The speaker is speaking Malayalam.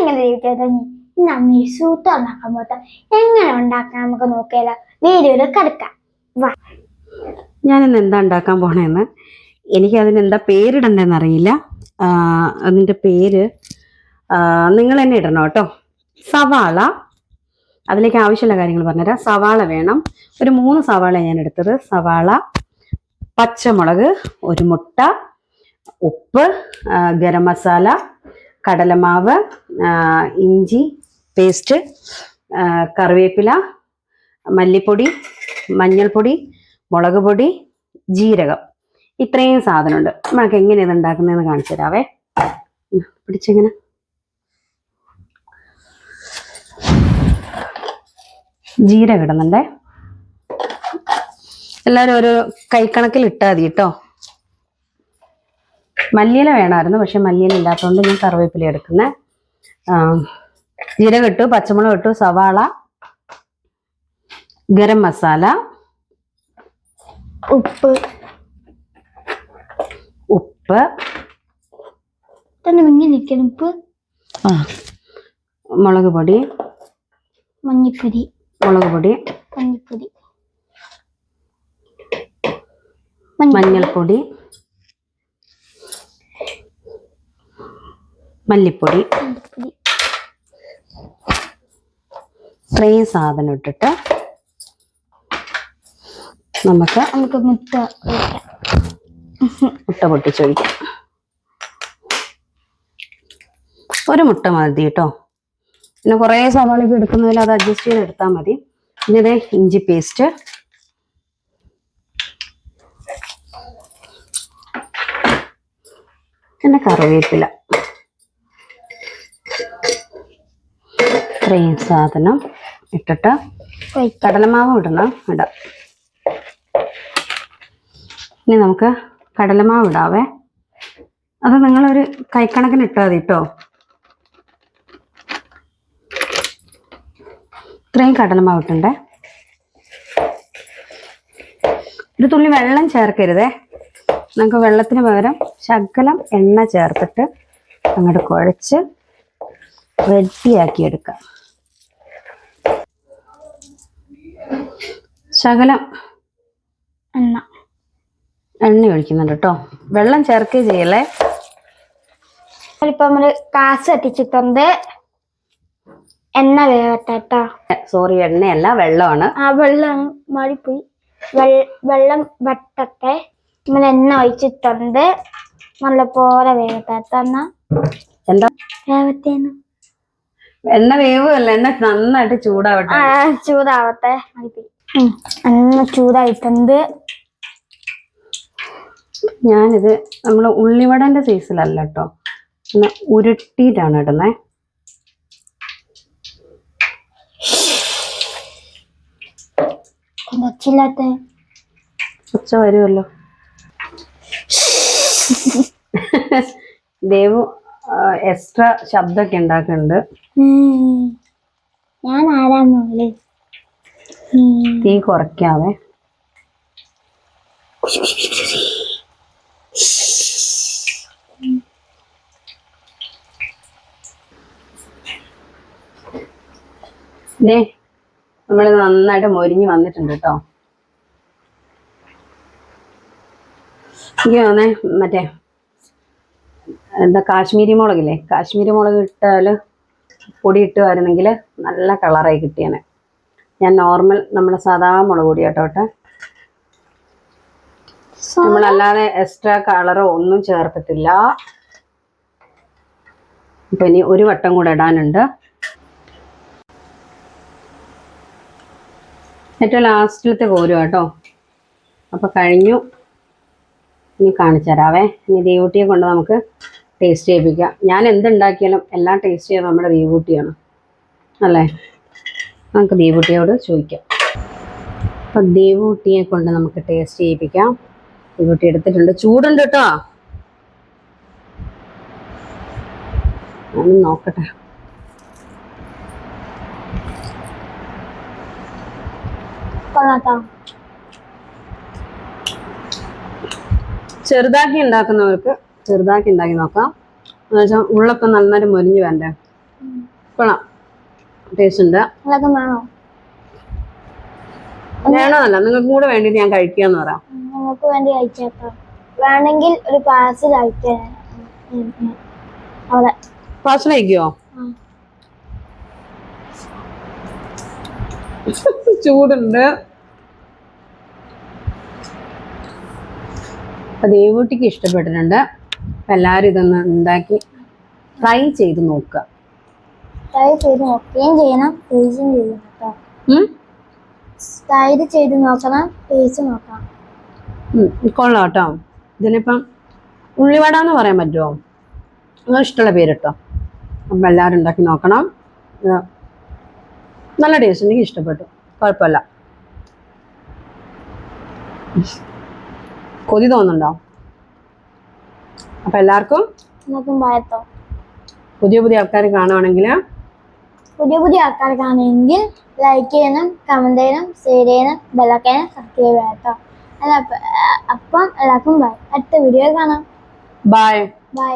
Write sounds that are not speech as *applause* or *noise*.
ഇങ്ങനെ ഇരിക്കാതെ ഇന്ന് അമ്മ സൂത്ത് ഉണ്ടാക്കാൻ പോട്ടെ. എങ്ങനെ ഉണ്ടാക്കാൻ നമുക്ക് നോക്കിയാലോ വീഡിയോയിൽ കിടക്കാം. വാ. ഞാനിന്ന് എന്താ ഉണ്ടാക്കാൻ പോണേന്ന്? എനിക്ക് അതിന് എന്താ പേരിടണ്ടെന്ന് അറിയില്ല. അതിന്റെ പേര് നിങ്ങൾ തന്നെ ഇടണം കേട്ടോ. സവാള. അതിലേക്ക് ആവശ്യമുള്ള കാര്യങ്ങൾ പറഞ്ഞുതരാം. സവാള വേണം. ഒരു മൂന്ന് സവാള ഞാൻ എടുത്തത്. സവാള പച്ചമുളക് ഒരു മുട്ട ഉപ്പ് ഗരം മസാല കടലമാവ് ഇഞ്ചി പേസ്റ്റ് കറിവേപ്പില മല്ലിപ്പൊടി മഞ്ഞൾപ്പൊടി മുളക് പൊടി ജീരകം. ഇത്രയും സാധനമുണ്ട്. നമുക്ക് എങ്ങനെ ഇത് ഉണ്ടാക്കുന്നതെന്ന് കാണിച്ചു തരാവേ. പിടിച്ചെങ്ങനെ? ജീരകം ഇടുന്നുണ്ടേ. എല്ലാവരും ഒരു കൈക്കണക്കിൽ ഇട്ടാൽ മതി കേട്ടോ. മല്ലിയില വേണമായിരുന്നു പക്ഷെ മല്ലിയില ഇല്ലാത്തതുകൊണ്ട് ഞാൻ കറിവേപ്പില എടുക്കുന്നത് ജീരകം ഇട്ടു പച്ചമുളക് ഇട്ടു സവാള ഗരം മസാല ഉപ്പ്. ഉപ്പ്. തന്നെ ഇങ്ങനെ നിൽക്കണം ഉപ്പ്. മുളക് പൊടി. മഞ്ഞപ്പൊടി. മുളക് പൊടി. മഞ്ഞപ്പൊടി. മഞ്ഞൾപ്പൊടി. മല്ലിപ്പൊടി. ഇത്രയും സാധനം ഇട്ടിട്ട് നമുക്ക് നമുക്ക് മുട്ട മുട്ട പൊട്ടിച്ചൊഴിക്കാം ഒരു മുട്ട മതി കേട്ടോ. പിന്നെ കുറേ സവാളയൊക്കെ എടുക്കുന്നതിൽ അത് അഡ്ജസ്റ്റ് ചെയ്ത് എടുത്താൽ മതി. പിന്നെ ഇതേ ഇഞ്ചി പേസ്റ്റ് പിന്നെ കറിവേപ്പില. ഇത്രയും സാധനം ഇട്ടിട്ട് കടലമാവ് ഇടണം. ഇടാം. ഇനി നമുക്ക് കടലമാവ് ഇടാവേ. അത് നിങ്ങളൊരു കൈക്കണക്കിന് ഇട്ടാൽ മതി കേട്ടോ ഇത്രയും കടലമാവ് ഇട്ടുണ്ടേ ഒരു തുള്ളി വെള്ളം ചേർക്കരുതേ. നമുക്ക് വെള്ളത്തിന് പകരം ശകലം എണ്ണ ചേർത്തിട്ട് അങ്ങോട്ട് കുഴച്ച് റെഡിയാക്കി എടുക്കാം. ശകലം എണ്ണ. എണ്ണ ഒഴിക്കുന്നുണ്ട് കേട്ടോ. വെള്ളം ചേർക്കേ ചെയ്യല്ലേ? ഇപ്പൊ നമ്മൾ കാസ് കത്തിച്ചിട്ടുണ്ട്. എണ്ണ വേവട്ടെ സോറി എണ്ണയല്ല വെള്ളമാണ്. ആ വെള്ളം മാറിപ്പോയി. വെള്ളം വട്ടത്തെ നമ്മൾ എണ്ണ ഒഴിച്ചിട്ടുണ്ട്. നല്ലപോലെ വേവട്ടെ കേട്ടോ എന്നാ. എന്താ? വേവത്തേന്ന് എണ്ണ വേവല്ല എണ്ണ നന്നായിട്ട് ചൂടാവട്ടെ. ചൂടാവട്ടെ. മാറിപ്പോയി. എണ്ണ ചൂടായിട്ടുണ്ട്. ഞാനിത് നമ്മൾ ഉള്ളിവടന്റെ സൈസിലല്ല കേട്ടോ ഒന്ന് ഉരുട്ടിയിട്ടാണ് ഇടുന്നത് ഉച്ച വരുമല്ലോ ദേവു എക്സ്ട്രാ ശബ്ദമൊക്കെ ഉണ്ടാക്കുന്നുണ്ട്. ഞാൻ ആരാ. തീ കുറയ്ക്കാവേ. ദേ നമ്മൾ നന്നായിട്ട് മൊരിഞ്ഞ് വന്നിട്ടുണ്ട് കേട്ടോ. എനിക്ക് തോന്നേ മറ്റേ എന്താ കാശ്മീരി മുളകില്ലേ? കാശ്മീരി മുളക് ഇട്ടാൽ പൊടി ഇട്ടുമായിരുന്നെങ്കിൽ നല്ല കളറായി കിട്ടിയേനെ. ഞാൻ നോർമൽ നമ്മുടെ സാധാ മുളക് പൊടി കേട്ടോ കേട്ടോ നമ്മളല്ലാതെ എക്സ്ട്രാ കളറോ ഒന്നും ചേർത്തിട്ടില്ല. അപ്പൊ ഇനി ഒരു വട്ടം കൂടെ ഇടാനുണ്ട്. ഏറ്റവും ലാസ്റ്റിലത്തെ പോരും കേട്ടോ. അപ്പൊ കഴിഞ്ഞു. ഇനി കാണിച്ചു തരാവേ. ഇനി ദീവൂട്ടിയെ കൊണ്ട് നമുക്ക് ടേസ്റ്റ് ചെയ്യിപ്പിക്കാം. ഞാൻ എന്തുണ്ടാക്കിയാലും എല്ലാം ടേസ്റ്റ് ചെയ്യുന്നത് നമ്മുടെ ദീവൂട്ടിയാണ്. അല്ലേ? നമുക്ക് ദേവൂട്ടിയോട് ചോദിക്കാം. അപ്പൊ ദേവൂട്ടിയെ കൊണ്ട് നമുക്ക് ടേസ്റ്റ് ചെയ്യിപ്പിക്കാം. ദേവൂട്ടി എടുത്തിട്ടുണ്ട്. ചൂടുണ്ട് കേട്ടോ. നോക്കട്ടെ. ചെറുതാക്കി ഉണ്ടാക്കുന്നവർക്ക് ചെറുതാക്കി ഉണ്ടാക്കി നോക്കാം. എന്നുവെച്ചാൽ ഉള്ളൊക്കെ നന്നായിട്ട് മൊരിഞ്ഞ് വേണ്ടേ. കൊള്ളാം. ടേസ്റ്റ് ഉണ്ട്. വേണമെന്നല്ല നിങ്ങൾക്ക് കൂടെ വേണ്ടി ഞാൻ കഴിക്കാന്ന് പറയാം. നിങ്ങൾക്ക് വേണ്ടി അയച്ചേക്കാം വേണമെങ്കിൽ ഒരു പാഴ്സൽ അയക്കാൻ. *laughs* ചൂടുണ്ട്. അപ്പൊ ദേവൂട്ടിക്ക് ഇഷ്ടപ്പെട്ടിട്ടുണ്ട്. എല്ലാരും എല്ലാവരും ഇതൊന്ന് ഉണ്ടാക്കി ട്രൈ ചെയ്ത് നോക്കുക. ട്രൈ ചെയ്ത് നോക്കുകയും ചെയ്യണം പേജും ചെയ്യണം കേട്ടോ ഉം? ചെയ്ത് നോക്കണം പേജ് നോക്കണം. കൊള്ളാം കേട്ടോ ഇതിനിപ്പം ഉള്ളിവട എന്ന് പറയാൻ പറ്റുമോ നിങ്ങൾ ഇഷ്ടമുള്ള പേര് കേട്ടോ അപ്പം എല്ലാവരും ഉണ്ടാക്കി നോക്കണം. നല്ല ടേസ്റ്റ് എനിക്ക് ഇഷ്ടപ്പെട്ടു. കുഴപ്പമില്ല. കൊതി തോന്നുന്നുണ്ടോ? അപ്പം എല്ലാവർക്കും പുതിയ പുതിയ ആൾക്കാർ കാണുവാണെങ്കിൽ പുതിയ പുതിയ ആൾക്കാർ കാണുമെങ്കിൽ ലൈക്ക് ചെയ്യണം കമന്റ് ചെയ്യണം ഷെയർ ചെയ്യണം ബെല്ലൊക്കെ സബ്സ്ക്രൈബ് ചെയ്യാം കേട്ടോ അല്ല അപ്പം എല്ലാവർക്കും ബൈ അടുത്ത വീഡിയോ കാണാം. Bye bye